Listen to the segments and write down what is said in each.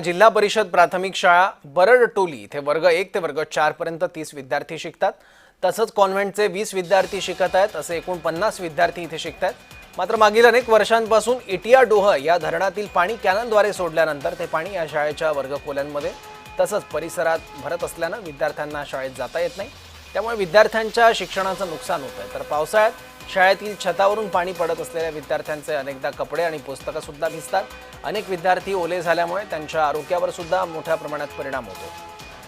जिल्हा परिषद प्राथमिक शाळा बरड टोली इथे वर्ग एक ते वर्ग चार पर्यंत तीस विद्यार्थी शिकतात. तसंच कॉन्व्हेंटचे वीस विद्यार्थी शिकत आहेत असे एकूण पन्नास विद्यार्थी इथे शिकत आहेत मात्र मागील अनेक वर्षांपासून इटिया डोह या धरणातील पाणी कॅनलद्वारे सोडल्यानंतर ते पाणी या शाळेच्या वर्गखोल्यांमध्ये तसंच परिसरात भरत असल्यानं विद्यार्थ्यांना शाळेत जाता येत नाही. त्यामुळे विद्यार्थ्यांच्या शिक्षणाचं नुकसान होत आहे तर पावसाळ्यात शाळेतील छतावरून पाणी पडत असलेल्या विद्यार्थ्यांचे अनेकदा कपडे आणि पुस्तकं सुद्धा भिजतात. अनेक विद्यार्थी ओले झाल्यामुळे त्यांच्या आरोग्यावर सुद्धा मोठ्या प्रमाणात परिणाम होतो.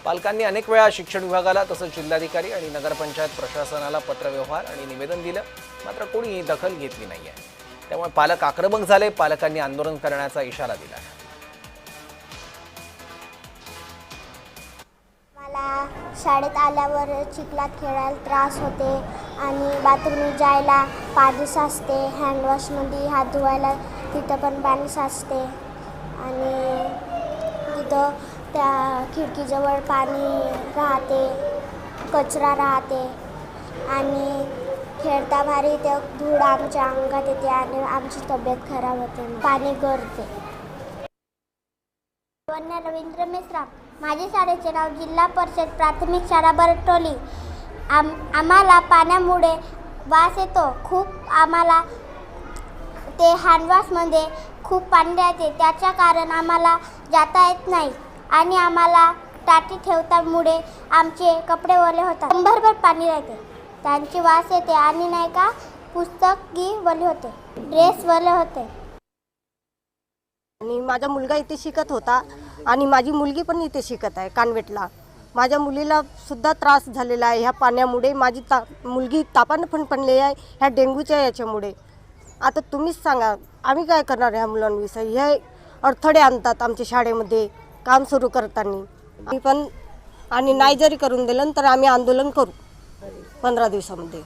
पालकांनी अनेक वेळा शिक्षण विभागाला तसंच जिल्हाधिकारी आणि नगरपंचायत प्रशासनाला पत्रव्यवहार आणि निवेदन दिलं. मात्र कोणीही दखल घेतली नाही आहे त्यामुळे पालक आक्रमक झाले. पालकांनी आंदोलन करण्याचा इशारा दिला. मला शाळेत आल्यावर चिखलात खेळायला त्रास होते आणि बाथरूम जायला पाणी साचते. हँडवॉशमध्ये हात धुवायला तिथं पण पाणी साचते. आणि तिथं त्या खिडकीजवळ पाणी राहते कचरा राहते. आणि खेळता भारी ते धूळ आमच्या अंगात येते आणि आमची तब्येत खराब होते. पाणी गरते रवींद्र मेश्राम. माझे शाळेचे नाव जिल्हा परिषद प्राथमिक शाळा बरटोली. आम आम्हाला पाण्यामुळे वास येतो. खूप आम्हाला ते हँडवॉशमध्ये खूप पाणी राहते. त्याच्या कारण आम्हाला जाता येत नाही आणि आम्हाला टाटी ठेवतामुळे आमचे कपडे ओले होतात. शंभरभर पाणी राहते. त्यांची वास येते आणि नाही का पुस्तकी वले होते. ड्रेस वले होते. आणि माझा मुलगा इथे शिकत होता आणि माझी मुलगी पण इथे शिकत आहे कानवेटला. माझ्या मुलीला सुद्धा त्रास झालेला आहे. ह्या पाण्यामुळे माझी ता मुलगी तापानं पण पडली आहे. ह्या डेंग्यूच्या याच्यामुळे. आता तुम्हीच सांगा आम्ही काय करणार ह्या मुलांविषयी? हे अडथळे आणतात आमच्या शाळेमध्ये काम सुरू करताना. आम्ही पण आणि नाही जरी करून दिलं तर आम्ही आंदोलन करू. पंधरा दिवसामध्ये.